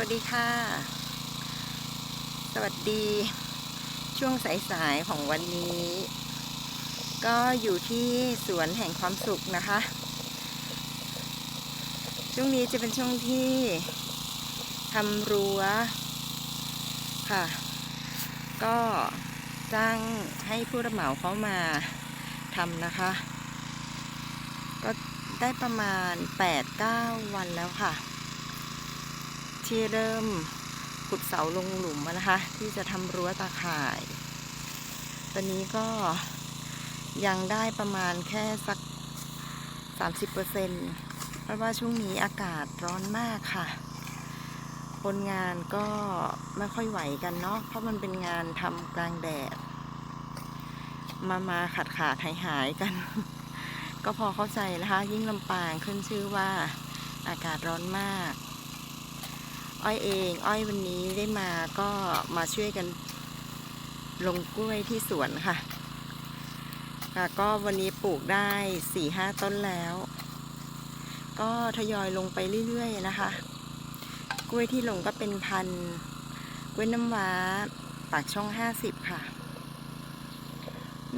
วัสดีค่ะ สวัสดีช่วงสายๆของวันนี้ ก็อยู่ที่สวนแห่งความสุขนะคะ ช่วงนี้จะเป็นช่วงที่ทำรั้วค่ะ ก็จ้างให้ผู้รับเหมาเขามาทำนะคะ ก็ได้ประมาณ 8-9 วันแล้วค่ะ ที่เริ่มขุดเสาลงหลุมนะคะ ที่จะทำรั้วตาข่าย ตอนนี้ก็ยังได้ประมาณแค่สัก 30%เเพราะว่าช่วงนี้อากาศร้อนมากค่ะ คนงานก็ไม่ค่อยไหวกันเนาะเพราะมันเป็นงานทำกลางแดด มามาขาดขาดหายหายกัน ก็พอเข้าใจนะคะ ยิ่งลำปางขึ้นชื่อว่าอากาศร้อนมาก อ้อยเอง อ้อยวันนี้ได้มาก็มาช่วยกันลงกล้วยที่สวนค่ะค่ะก็วันนี้ปลูกได้สี่ห้าต้นแล้ว ก็ทยอยลงไปเรื่อยๆนะคะ กล้วยที่ลงก็เป็นพันกล้วยน้ำว้าปากช่องห้าสิบค่ะ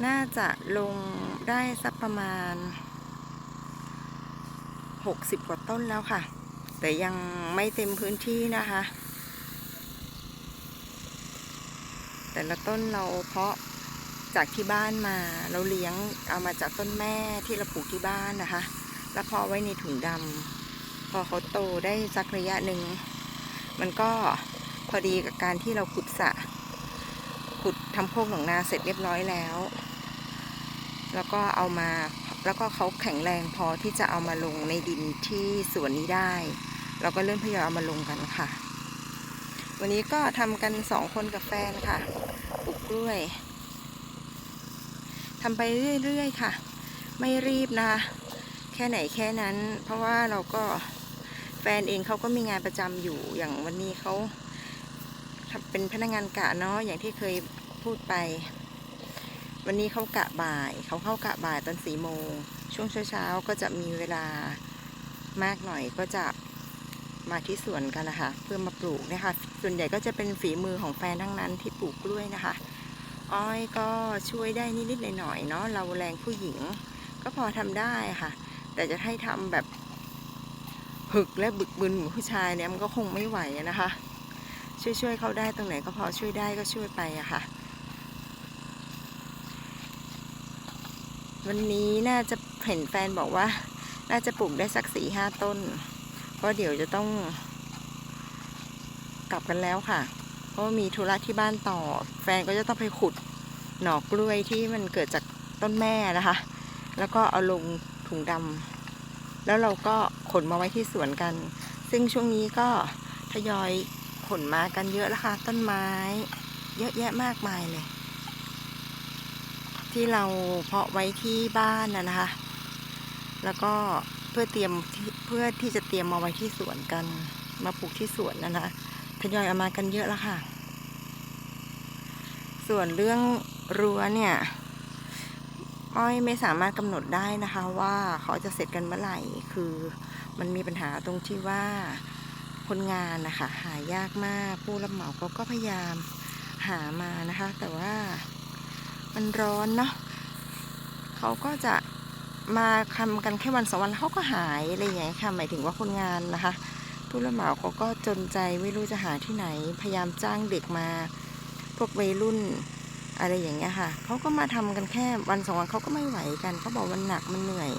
น่าจะลงได้สักประมาณหกสิบกว่าต้นแล้วค่ะ แต่ยังไม่เต็มพื้นที่นะคะ แต่ละต้นเราเพาะจากที่บ้านมาเราเลี้ยงเอามาจากต้นแม่ที่เราปลูกที่บ้านนะคะ แล้วเพาะไว้ในถุงดำพอเขาโตได้สักระยะหนึ่ง มันก็พอดีกับการที่เราขุดสระขุดทำโคกหนองนาเสร็จเรียบร้อยแล้ว แล้วก็เอามาแล้วก็เขาแข็งแรงพอที่จะเอามาลงในดินที่สวนนี้ได้ เราก็เริ่มพยายเอามาลงกันค่ะ วันนี้ก็ทำกันสองคนกับแฟนค่ะปลูกกล้วยทำไปเรื่อยๆค่ะ ไม่รีบนะคะ แค่ไหนแค่นั้น เพราะว่าเราก็แฟนเองเขาก็มีงานประจำอยู่อย่างวันนี้เขาเป็นพนักงานกะเนาะอย่างที่เคยพูดไป วันนี้เขากะบ่าย เขาเข้ากะบ่ายตอนสี่โมง ช่วงเช้าๆก็จะมีเวลามากหน่อยก็จะ มาที่สวนกันนะคะ เพื่อมาปลูกนะคะ ส่วนใหญ่ก็จะเป็นฝีมือของแฟนทั้งนั้นที่ปลูกกล้วยนะคะ อ้อยก็ช่วยได้นิดๆหน่อยๆเนาะเราแรงผู้หญิง ก็พอทำได้ค่ะ แต่จะให้ทำแบบหึกและบึกบึนเหมือนผู้ชายเนี่ยมันก็คงไม่ไหวนะคะ ช่วยๆเขาได้ตรงไหนก็พอช่วยได้ก็ช่วยไปอะค่ะ วันนี้น่าจะเห็นแฟนบอกว่า น่าจะปลูกได้สักสี่ห้าต้น เพราะเดี๋ยวจะต้อง กลับกันแล้วค่ะ เพราะว่ามีธุระที่บ้านต่อ แฟนก็จะต้องไปขุดหนอกกล้วยที่มันเกิดจากต้นแม่นะคะ แล้วก็เอาลงถุงดำแล้วเราก็ขนมาไว้ที่สวนกัน ซึ่งช่วงนี้ก็ทยอยขนมากันเยอะแล้วค่ะ ต้นไม้ เยอะแยะมากมายเลย ที่เราเพาะไว้ที่บ้านนะนะคะ แล้วก็ พื่อเตรียมเพื่อที่จะเตรียมมาไว้ที่สวนกัน มาปลูกที่สวนนะนะทยอยเอามากันเยอะแล้วค่ะ ส่วนเรื่องรั้วเนี่ยอ้อยไม่สามารถกำหนดได้นะคะว่าเขาจะเสร็จกันเมื่อไหร่ คือมันมีปัญหาตรงที่ว่าคนงานนะคะหายากมาก ผู้รับเหมาเขาก็พยายามหามานะคะ แต่ว่ามันร้อนเนาะเขาก็จะ มาทำกันแค่วันสองวันเขาก็หายอะไรอย่างเงี้ยค่ะหมายถึงว่าคนงานนะคะ ผู้รับเหมาเขาก็จนใจไม่รู้จะหาที่ไหน พยายามจ้างเด็กมาพวกวัยรุ่นอะไรอย่างเงี้ยค่ะเขาก็มาทำกันแค่วันสองวันเขาก็ไม่ไหวกันเขาบอกมันหนักมันเหนื่อย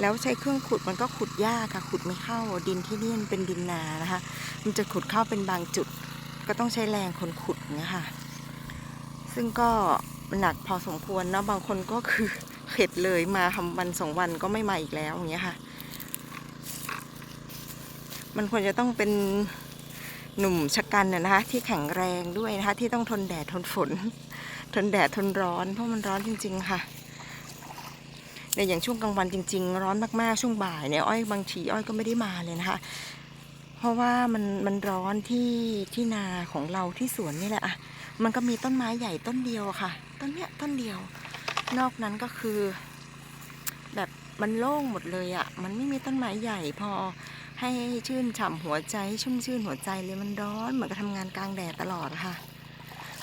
แล้วใช้เครื่องขุดมันก็ขุดยากค่ะขุดไม่เข้าดินที่นี่มันเป็นดินนานะคะ มันจะขุดเข้าเป็นบางจุด ก็ต้องใช้แรงคนขุดเงี้ยค่ะ ซึ่งก็หนักพอสมควรเนาะบางคนก็คือ เข็ดเลยมาทำวันสองวันก็ไม่มาอีกแล้วอย่างเงี้ยค่ะ มันควรจะต้องเป็นหนุ่มชะกันนะนะคะ ที่แข็งแรงด้วยนะคะ ที่ต้องทนแดดทนฝน ทนแดดทนร้อนเพราะมันร้อนจริง ๆ ค่ะในอย่างช่วงกลางวันจริง ๆ ร้อนมากๆช่วงบ่ายเนี่ยอ้อยบางทีอ้อยก็ไม่ได้มาเลยนะคะ เพราะว่ามันมันร้อนที่ที่นาของเราที่สวนนี่แหละอะมันก็มีต้นไม้ใหญ่ต้นเดียวค่ะ ต้นเนี้ยต้นเดียว นอกนั้นก็คือ แบบมันโล่งหมดเลยอะมันไม่มีต้นไม้ใหญ่พอให้ชื่นฉ่ำหัวใจชุ่มชื่นหัวใจเลยมันร้อนเหมือนกับทำงานกลางแดดตลอดค่ะ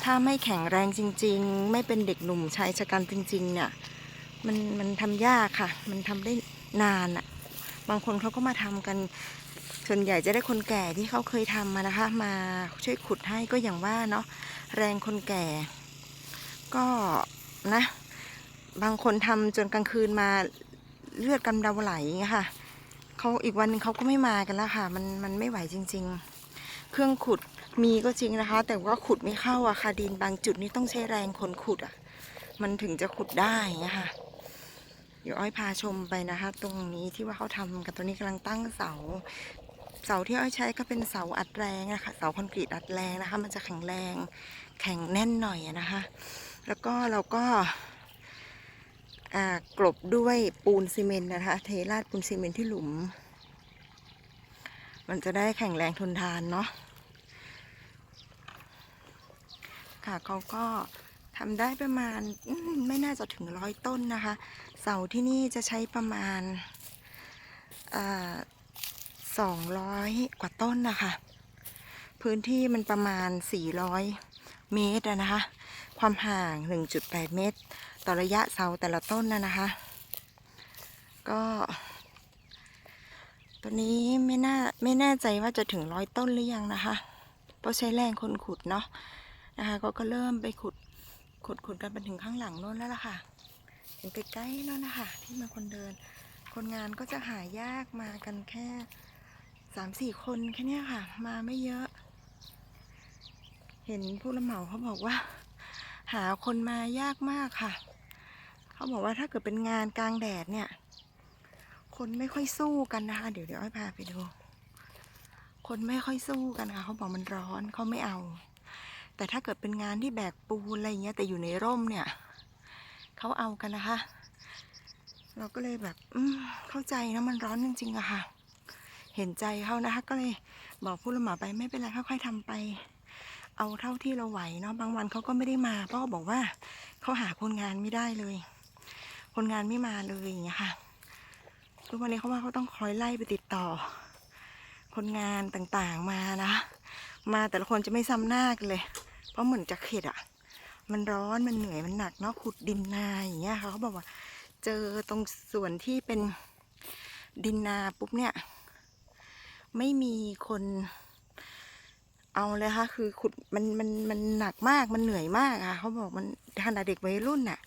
ถ้าไม่แข็งแรงจริง ๆ ไม่เป็นเด็กหนุ่มชายชะกันจริง ๆ เนี่ย มันมันทำยากค่ะ มันทำได้นานอะ บางคนเขาก็มาทำกันส่วนใหญ่จะได้คนแก่ที่เขาเคยทำมานะคะ มาช่วยขุดให้ก็อย่างว่าเนาะแรงคนแก่ ก็นะ บางคนทำจนกลางคืนมาเลือดกำเดาไหลอย่างค่ะเขาอีกวันหนึงเขาก็ไม่มากันแล้วค่ะ มันมันไม่ไหวจริง ๆ เครื่องขุดมีก็จริงนะคะ แต่ว่าขุดไม่เข้าอะค่ะดินบางจุดนี่ต้องใช้แรงคนขุดอะมันถึงจะขุดได้อย่างค่ะเดี๋ยวอ้อยพาชมไปนะคะ ตรงนี้ที่ว่าเขาทำกันตัวนี้กำลังตั้งเสา เสาที่อ้อยใช้ก็เป็นเสาอัดแรงนะคะ เสาคอนกรีตอัดแรงนะคะ มันจะแข็งแรงแข็งแน่นหน่อยนะคะ แล้วก็เราก็ กลบด้วยปูนซีเมนต์นะคะ เทราดปูนซีเมนต์ที่หลุม มันจะได้แข็งแรงทนทานเนาะค่ะเขาก็ทำได้ประมาณมไม่น่าจะถึงร้อยต้นนะคะ เสาที่นี่จะใช้ประมาณสองร้อยกว่าต้นนะคะ พื้นที่มันประมาณ 400 เมตรนะคะ ความห่าง 1.8 เมตร ต่อระยะเสาแต่ละต้นนะนะคะ ก็ตัวนี้ไม่น่าไม่แน่ใจว่าจะถึงร้อยต้นหรือยังนะคะ เพราะใช้แรงคนขุดเนาะนะคะ ก็ก็เริ่มไปขุดขุดขุดกันไปถึงข้างหลังโน้นแล้วล่ะค่ะ เห็นใกล้ๆโน้นนะคะที่มาคนเดิน คนงานก็จะหายากมากันแค่สามสี่คนแค่นี้ค่ะ มาไม่เยอะ เห็นผู้รับเหมาเขาบอกว่า หาคนมายากมากค่ะ เขาบอกว่าถ้าเกิดเป็นงานกลางแดดเนี่ย คนไม่ค่อยสู้กันนะคะ เดี๋ยวเดี๋ยวอ้อยพาไปดู คนไม่ค่อยสู้กันค่ะเขาบอกมันร้อนเขาไม่เอา แต่ถ้าเกิดเป็นงานที่แบกปูนอะไรเงี้ยแต่อยู่ในร่มเนี่ยเขาเอากันนะคะ เราก็เลยแบบอืมเข้าใจนะมันร้อนจริงๆอะค่ะ เห็นใจเขานะคะก็เลยบอกผู้รับเหมาไปไม่เป็นไรค่อยๆทำไปเอาเท่าที่เราไหวเนาะบางวันเขาก็ไม่ได้มาเพราะบอกว่าเขาหาคนงานไม่ได้เลย คนงานไม่มาเลยอย่างเงี้ยค่ะทุกวันนี้เขาว่าเขาต้องคอยไล่ไปติดต่อ คนงานต่างๆมานะ มาแต่ละคนจะไม่ซ้ำหน้ากันเลย เพราะเหมือนจะเข็ดอะ่ะ มันร้อนมันเหนื่อยมันหนักเนาะขุดดินนาอย่างเงี้ยค่ะเขาบอกว่า เจอตรงส่วนที่เป็นดินนาปุ๊บเนี่ย ไม่มีคนเอาเลยค่ะคือขุดมันมันมันหนักมากมันเหนื่อยมากค่ะเขาบอกมันขนาดเด็กวัยรุ่นน่ะ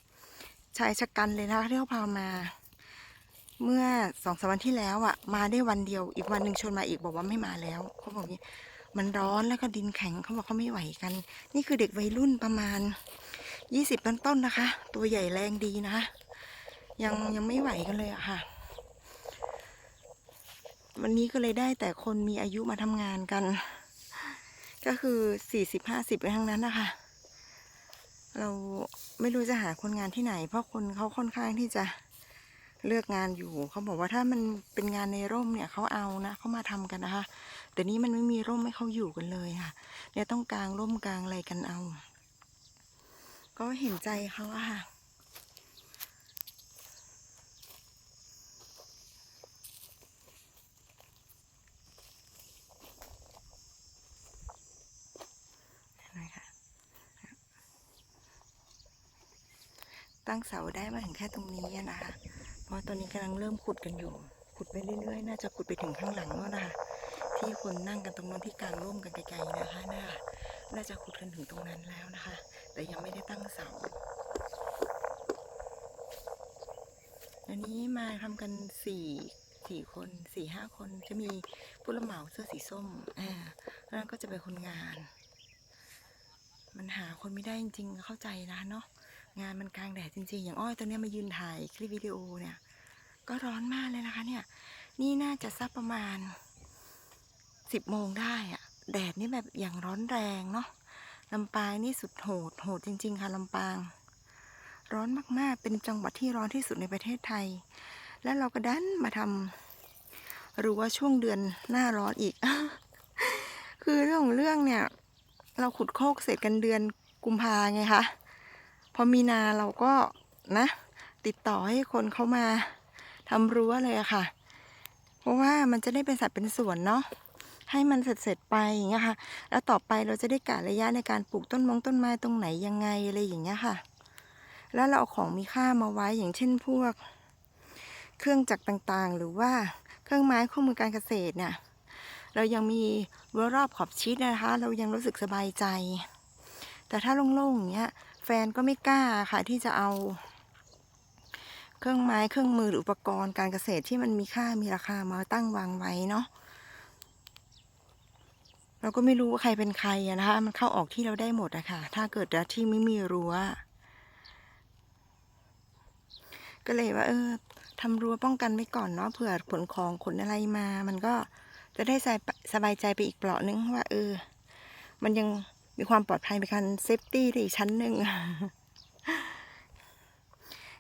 ชายชะกันเลยนะคะที่เขาพามา เมื่อสองสามวันที่แล้วอะ มาได้วันเดียวอีกวันหนึ่งชวนมาอีกบอกว่าไม่มาแล้วเขาบอกนี้มันร้อนแล้วก็ดินแข็งเขาบอกเขาไม่ไหวกัน นี่คือเด็กวัยรุ่นประมาณยี่สิบต้นๆนนะคะ ตัวใหญ่แรงดีนะคะยังยังไม่ไหวกันเลยอะค่ะ วันนี้ก็เลยได้แต่คนมีอายุมาทำงานกัน ก็คือสี่สิบห้าสิบทั้งนั้นนะคะ เราไม่รู้จะหาคนงานที่ไหน เพราะคนเขาค่อนข้างที่จะเลือกงานอยู่เขาบอกว่าถ้ามันเป็นงานในร่มเนี่ยเขาเอานะเขามาทำกันนะคะ แต่นี้มันไม่มีร่มให้เขาอยู่กันเลยค่ะเนี่ยต้องกางร่มกางอะไรกันเอา ก็เห็นใจเขาอะค่ะ ตั้งเสาได้มาถึงแค่ตรงนี้นะคะ เพราะตอนนี้กำลังเริ่มขุดกันอยู่ ขุดไปเรื่อยๆ น่าจะขุดไปถึงข้างหลังแล้วนะคะ ที่คนนั่งกันตรงนั้นที่กลางร่มกันไกลๆนะคะน่าน่าจะขุดกันถึงตรงนั้นแล้วนะคะ แต่ยังไม่ได้ตั้งเสา อันนี้มาทำกันสี่สี่คนสี่ห้าคนจะมีผู้รับเหมาเสื้อสีส้มอ่าแล้วนั่นก็จะเป็นคนงาน มันหาคนไม่ได้จริงๆเข้าใจนะเนาะ งานมันกลางแดดจริงๆ อย่างอ้อยตัวเนี้ยมายืนถ่ายคลิปวิดีโอเนี่ย ก็ร้อนมากเลยนะคะเนี่ย นี่น่าจะสักประมาณสิบโมงได้อะแดดนี่แบบอย่างร้อนแรงเนาะลำปางนี่สุดโหดโหดจริง ๆ ค่ะลำปาง ร้อนมากๆ เป็นจังหวัดที่ร้อนที่สุดในประเทศไทย แล้วเราก็ดันมาทำหรือว่าช่วงเดือนหน้าร้อนอีก คือเรื่องของเรื่องเนี่ย เราขุดโคกเสร็จกันเดือนกุมภาไงคะ พอมีนาเราก็นะ ติดต่อให้คนเขามาทำรั้วเลยค่ะ เพราะว่ามันจะได้เป็นสัดเป็นส่วนเนาะให้มันเสร็จเสร็จๆไปอย่างเงี้ยค่ะ แล้วต่อไปเราจะได้กะระยะในการปลูกต้นมงต้นไม้ตรงไหนยังไงอะไรอย่างเงี้ยค่ะ แล้วเราเอาของมีค่ามาไว้อย่างเช่นพวก เครื่องจักรต่างๆ หรือว่าเครื่องไม้เครื่องมือการเกษตรเนี่ยเรายังมีรั้วรอบขอบชิดนะคะ เรายังรู้สึกสบายใจ แต่ถ้าโล่งๆอย่างเงี้ย แฟนก็ไม่กล้าค่ะที่จะเอา เครื่องไม้เครื่องมือหรืออุปกรณ์การเกษตรที่มันมีค่ามีราคามาตั้งวางไว้เนาะเราก็ไม่รู้ว่าใครเป็นใครนะคะ มันเข้าออกที่เราได้หมดอะค่ะ ถ้าเกิดที่ไม่มีรั้ว ก็เลยว่า เออทำรั้วป้องกันไว้ก่อนเนาะ เผื่อขนของขนอะไรมา มันก็จะได้สบายใจไปอีกเปลาะนึงว่า เออ มันยัง มีความปลอดภัยในการเซฟตี้อีกชั้นหนึ่ง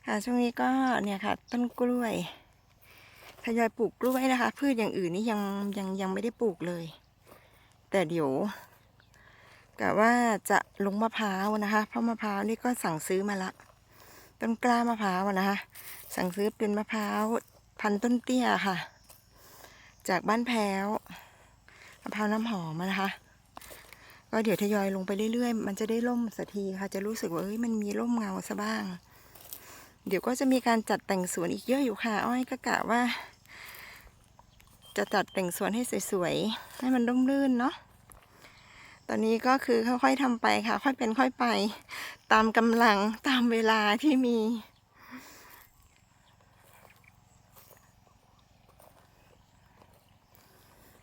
ค่ะช่วงนี้ก็เนี่ยค่ะ ต้นกล้วยทยอยปลูกกล้วยนะคะ พืชอย่างอื่นนี่ยังยังยังไม่ได้ปลูกเลย แต่เดี๋ยวกะว่าจะลงมะพร้าวนะคะ เพราะมะพร้าวนี่ก็สั่งซื้อมาละ ต้นกล้ามะพร้าวนะคะ สั่งซื้อเป็นมะพร้าวพันต้นเตี้ยค่ะ จากบ้านแพ้วมะพร้าวน้ำหอมนะคะ ก็เดี๋ยวทยอยลงไปเรื่อยๆ มันจะได้ร่มสักทีค่ะ จะรู้สึกว่าเอ้ยมันมีร่มเงาซะบ้าง เดี๋ยวก็จะมีการจัดแต่งสวนอีกเยอะอยู่ค่ะ อ้อยก็กะว่า จะจัดแต่งสวนให้สวยๆ ให้มันร่มรื่นเนาะ ตอนนี้ก็คือค่อยๆทำไปค่ะ ค่อยเป็นค่อยไป ตามกำลังตามเวลาที่มี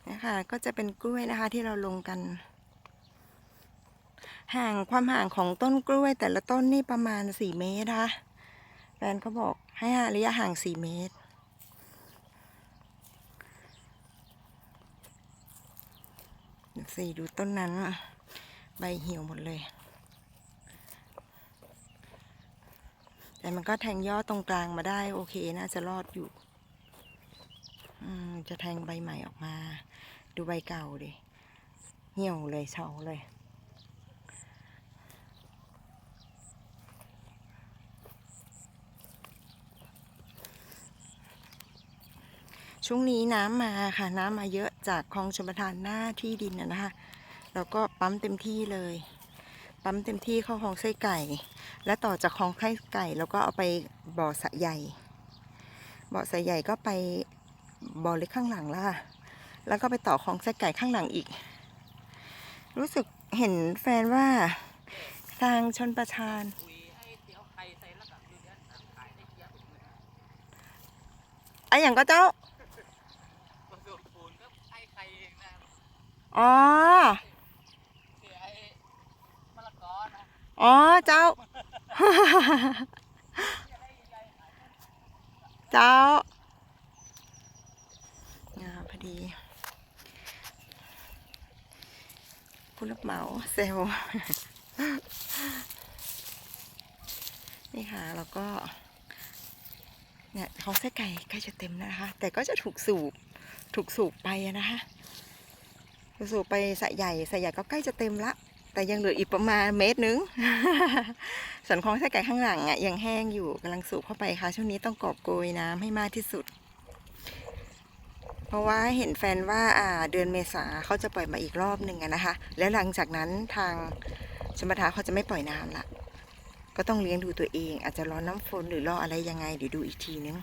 นะคะก็จะเป็นกล้วยนะคะที่เราลงกัน ห่างความห่างของต้นกล้วย แต่ละต้นนี่ประมาณสี่เมตรนะคะแฟนเขาบอกให้ระยะห่างสี่เมตร สี่ดูต้นนั้น ใบเหี่ยวหมดเลย แต่มันก็แทงยอดตรงกลางมาได้ โอเค น่าจะรอดอยู่จะแทงใบใหม่ออกมา ดูใบเก่าดิ เหี่ยวเลยเฉาเลย ช่วงนี้น้ำมาค่ะ น้ำมาเยอะจากคลองชลประทานหน้าที่ดินนะนะคะแล้วก็ปั๊มเต็มที่เลย ปั๊มเต็มที่เข้าคลองไส้ไก่ และต่อจากคลองไส้ไก่ แล้วก็เอาไปบ่อสะใหญ่บ่อสะใหญ่ก็ไปบ่อเล็กข้างหลังแล้วค่ะแล้วก็ไปต่อคลองไส้ไก่ข้างหลังอีก รู้สึกเห็นแฟนว่าทางชนประทานไอ้อย่างก็เจ้า อ๋ออ๋อเจ้า เจ้าอ่าพอดีผู้รับเหมาเซลนี่ค่ะแล้วก็เนี่ยเขาไส้ไก่ใกล้จะเต็มนะคะ แต่ก็จะถูกสูบ ถูกสูบไปนะคะ สูบไปสระใหญ่สระใหญ่ก็ใกล้จะเต็มละ แต่ยังเหลืออีกประมาณเมตรนึง ส่วนของไส้ไก่ข้างหลังอะยังแห้งอยู่กำลังสูบเข้าไปค่ะ ช่วงนี้ต้องกอบโกยน้ำให้มากที่สุด เพราะว่าเห็นแฟนว่าอ่าเดือนเมษาเขาจะปล่อยมาอีกรอบหนึ่งนะคะ แล้วหลังจากนั้นทางชมทาเขาจะไม่ปล่อยน้ำละก็ต้องเลี้ยงดูตัวเอง อาจจะรอน้ำฝนหรือรออะไรยังไงเดี๋ยวดูอีกทีนึง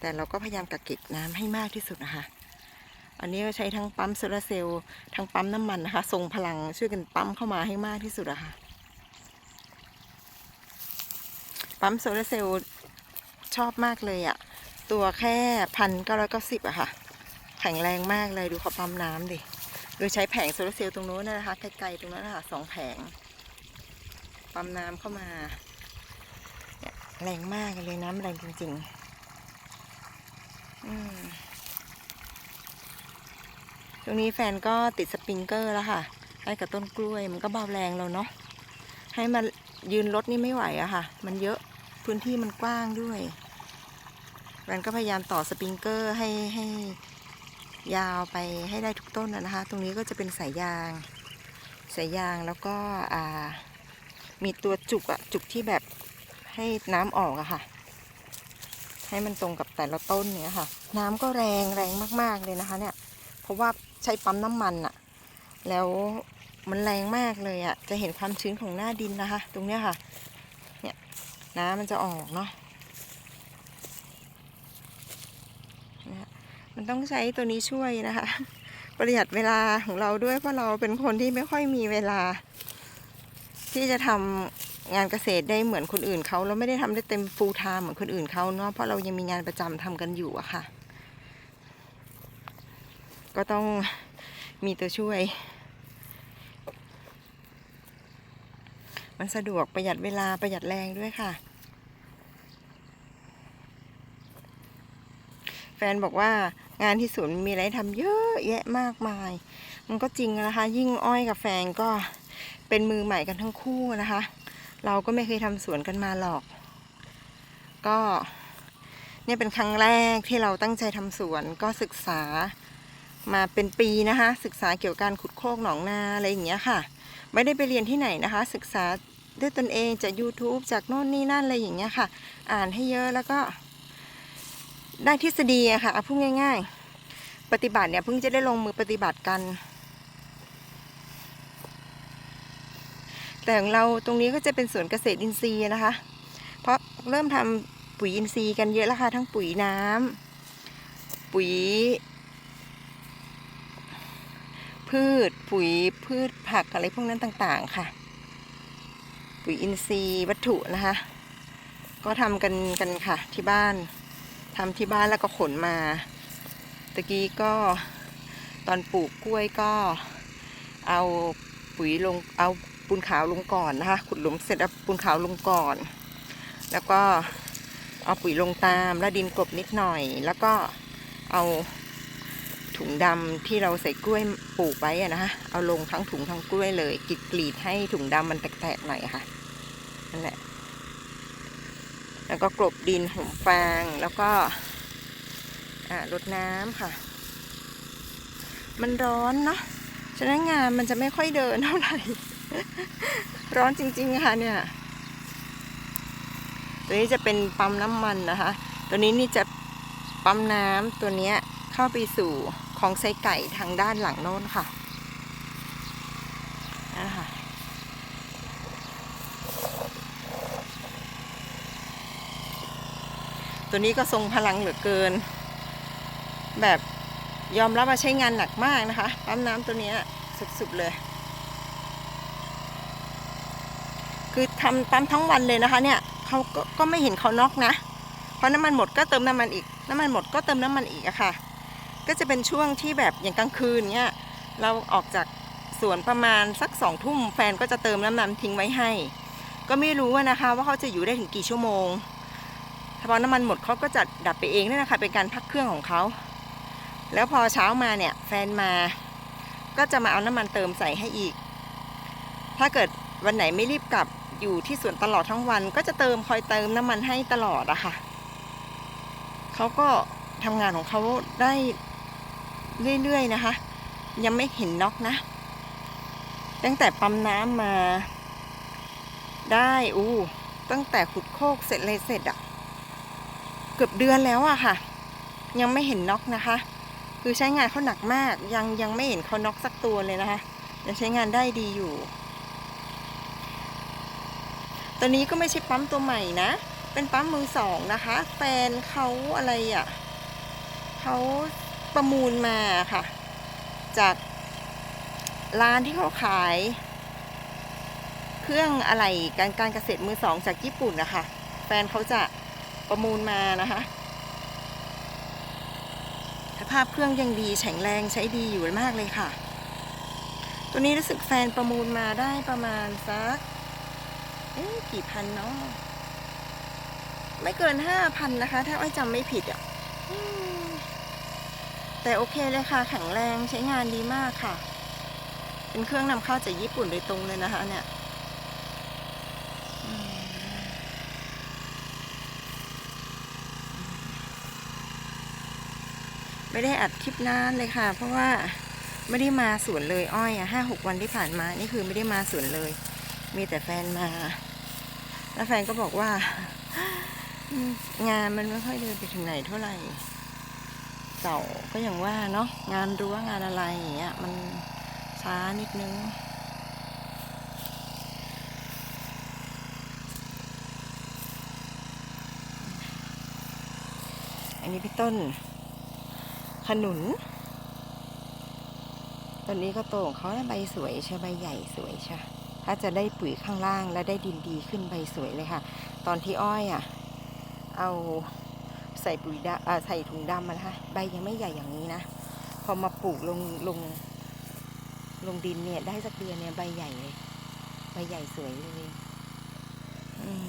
แต่เราก็พยายามกักเก็บน้ำให้มากที่สุดนะคะ อันนี้ก็ใช้ทั้งปั๊มโซลาร์เซลล์ทั้งปั๊มน้ำมันนะคะส่งพลังช่วยกันปั๊มเข้ามาให้มากที่สุดอะค่ะ ปั๊มโซลาร์เซลล์ชอบมากเลยอะตัวแค่พันเก้าร้อยเก้าสิบอะค่ะ แข็งแรงมากเลยดูเขาปั๊มน้ำดิ โดยใช้แผงโซลาร์เซลล์ตรงโน้นนะคะไกลๆตรงนั้นนะคะสองแผง ปั๊มน้ำเข้ามาแรงมากเลยน้ำแรงจริง ๆ อืม รงนี้แฟนก็ติดสปริงเกอร์แล้วค่ะ ให้กับต้นกล้วยมันก็เบาแรงแล้วเนาะให้มันยืนรถนี่ไม่ไหวอะค่ะ มันเยอะพื้นที่มันกว้างด้วยแฟนก็พยายามต่อสปริงเกอร์ให้ให้ยาวไปให้ได้ทุกต้นนะคะ ตรงนี้ก็จะเป็นสายยางสายยางแล้วก็อ่ามีตัวจุกอะจุกที่แบบให้น้ำออกอะค่ะ ให้มันตรงกับแต่ละต้นเนี่ยค่ะ น้ำก็แรงแรงมาก ๆเลยนะคะ เนี่ย เพราะว่า ใช้ปั๊มน้ำมันอะแล้วมันแรงมากเลยอะจะเห็นความชื้นของหน้าดินนะคะ ตรงเนี้ยค่ะ เนี่ยน้ำมันจะออกเนาะนี่ยมันต้องใช้ตัวนี้ช่วยนะคะ ประหยัดเวลาของเราด้วยเพราะเราเป็นคนที่ไม่ค่อยมีเวลา ที่จะทำงานเกษตรได้เหมือนคนอื่นเขาเราไม่ได้ทำได้เต็ม full time เหมือนคนอื่นเขาเนาะเพราะเรายังมีงานประจำทำกันอยู่อะค่ะ ก็ต้องมีตัวช่วย มันสะดวกประหยัดเวลาประหยัดแรงด้วยค่ะ แฟนบอกว่างานที่สวนมีอะไรทำเยอะแยะมากมาย มันก็จริงนะคะ ยิ่งอ้อยกับแฟนก็เป็นมือใหม่กันทั้งคู่นะคะ เราก็ไม่เคยทำสวนกันมาหรอก ก็เนี่ยเป็นครั้งแรกที่เราตั้งใจทำสวนก็ศึกษา มาเป็นปีนะคะ ศึกษาเกี่ยวกับการขุดโคกหนองนาอะไรอย่างเงี้ยค่ะ ไม่ได้ไปเรียนที่ไหนนะคะ ศึกษาด้วยตนเองจาก YouTube จากโน่นนี่นั่นอะไรอย่างเงี้ยค่ะ อ่านให้เยอะแล้วก็ ได้ทฤษฎีอะค่ะเอาพูดง่าย ๆ ปฏิบัติเนี่ยเพิ่งจะได้ลงมือปฏิบัติกัน แต่ของเราตรงนี้ก็จะเป็นสวนเกษตรอินทรีย์นะคะ เพราะเริ่มทำปุ๋ยอินทรีย์กันเยอะแล้วค่ะทั้งปุ๋ยน้ำปุ๋ย พืชปุ๋ยพืชผักอะไรพวกนั้นต่างๆค่ะ ปุ๋ยอินทรีย์วัตถุนะคะ ก็ทำกันกันค่ะที่บ้านทำที่บ้านแล้วก็ขนมาตะกี้ก็ตอนปลูกกล้วยก็เอาปุ๋ยลงเอาปูนขาวลงก่อนนะคะขุดหลุมเสร็จเอาปูนขาวลงก่อน แล้วก็เอาปุ๋ยลงตามแล้วดินกลบนิดหน่อย แล้วก็เอา ถุงดำที่เราใส่กล้วยปลูกไว้อะนะคะเอาลงทั้งถุงทั้งกล้วยเลยกรีดกรีดให้ถุงดำมันแตกๆหน่อยค่ะนั่นแหละ แล้วก็กลบดินหมฟางแล้วก็รดน้ำค่ะ มันร้อนเนาะฉะนั้นงานมันจะไม่ค่อยเดินเท่าไหร่ ร้อนจริง ๆ ค่ะเนี่ย ตัวนี้จะเป็นปั๊มน้ำมันนะคะ ตัวนี้นี่จะปั๊มน้ำตัวเนี้ยเข้าไปสู่ คลองไซไก่ทางด้านหลังโน้นค่ะนะคะตัวนี้ก็ทรงพลังเหลือเกิน แบบยอมรับว่าใช้งานหนักมากนะคะปั๊มน้ำตัวนี้สุดๆเลย คือทำปั๊มทั้งวันเลยนะคะเนี่ยเขาก็ก็ไม่เห็นเขาน็อกนะ เพราะน้ำมันหมดก็เติมน้ำมันอีก น้ำมันหมดก็เติมน้ำมันอีกอะค่ะ ก็จะเป็นช่วงที่แบบอย่างกลางคืนเนี่ยเราออกจากสวนประมาณสักสองทุ่มแฟนก็จะเติมน้ำมันทิ้งไว้ให้ ก็ไม่รู้นะคะว่าเขาจะอยู่ได้ถึงกี่ชั่วโมงถ้าพอน้ำมันหมดเขาก็จะดับไปเองนี่นะคะเป็นการพักเครื่องของเขาแล้วพอเช้ามาเนี่ยแฟนมา ก็จะมาเอาน้ำมันเติมใส่ให้อีก ถ้าเกิดวันไหนไม่รีบกลับอยู่ที่สวนตลอดทั้งวัน ก็จะเติมคอยเติมน้ำมันให้ตลอดอะค่ะเขาก็ทำงานของเขาได้ เรื่อยๆนะคะ ยังไม่เห็นน็อกนะ ตั้งแต่ปั๊มน้ำมา ได้อู้ตั้งแต่ขุดโคกเสร็จเลยเสร็จอะเกือบเดือนแล้วอะค่ะ ยังไม่เห็นน็อกนะคะ คือใช้งานเขาหนักมาก ยังยังไม่เห็นเขาน็อกสักตัวเลยนะคะยังใช้งานได้ดีอยู่ตอนนี้ก็ไม่ใช่ปั๊มตัวใหม่นะ เป็นปั๊มมือสองนะคะ แฟนเขาอะไรอะ่ะเขา ประมูลมาค่ะ จากร้านที่เขาขาย เครื่องอะไรการการเกษตรมือสองจากญี่ปุ่นนะคะแฟนเขาจะประมูลมานะคะสภาพเครื่องยังดีแข็งแรงใช้ดีอยู่มากเลยค่ะ ตัวนี้รู้สึกแฟนประมูลมาได้ประมาณสักเอ๊ะกี่พันเนาะไม่เกินห้าพันนะคะ ถ้าอ้อยจำไม่ผิดอะ แต่โอเคเลยค่ะ แข็งแรงใช้งานดีมากค่ะ เป็นเครื่องนำเข้าจากญี่ปุ่นโดยตรงเลยนะคะ เนี่ยไม่ได้อัดคลิปนานเลยค่ะ เพราะว่าไม่ได้มาสวนเลยอ้อยอะห้าหกวันที่ผ่านมานี่คือไม่ได้มาสวนเลย มีแต่แฟนมา แล้วแฟนก็บอกว่า งานมันไม่ค่อยเดินไปถึงไหนเท่าไหร่ เสาก็อย่างว่าเนาะงานรั้วงานอะไรอย่างเงี้ยมันช้านิดนึงอันนี้พี่ต้น ขนุนต้นนี้ก็โตของเขาใบสวยใช่ใบใหญ่สวยใช่ถ้าจะได้ปุ๋ยข้างล่างและได้ดินดีขึ้นใบสวยเลยค่ะ ตอนที่อ้อยอะ เอา ส่ปุ๋ยดำอ่าใส่ถุงดำมานะคะใบยังไม่ใหญ่อย่างนี้นะ พอมาปลูกลงลง ลงดินเนี่ยได้สักเดือนเนี่ยใบใหญ่เลย ใบใหญ่สวยเลยอืม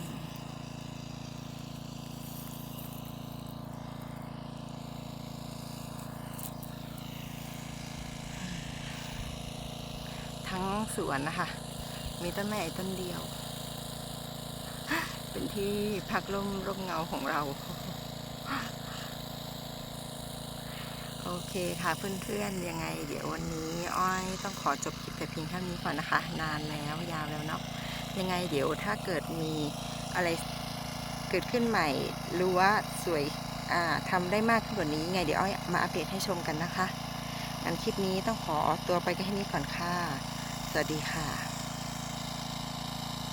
ทั้งสวนนะคะ มีต้นไม้ต้นเดียว เป็นที่พักร่มร่มเงาของเรา โอเคค่ะเพื่อนๆยังไง เดี๋ยววันนี้อ้อยต้องขอจบคลิปแต่เพียงเท่านี้ก่อนนะคะ นานแล้วยาวแล้วเนาะยังไงเดี๋ยวถ้าเกิดมีอะไรเกิดขึ้นใหม่รู้ว่าสวยอ่าทำได้มากขึ้นกว่านี้ยังไงเดี๋ยวอ้อยมาอัปเดตให้ชมกันนะคะงั้นคลิปนี้ต้องขอตัวไปกันแค่นี้ก่อนค่ะ สวัสดีค่ะ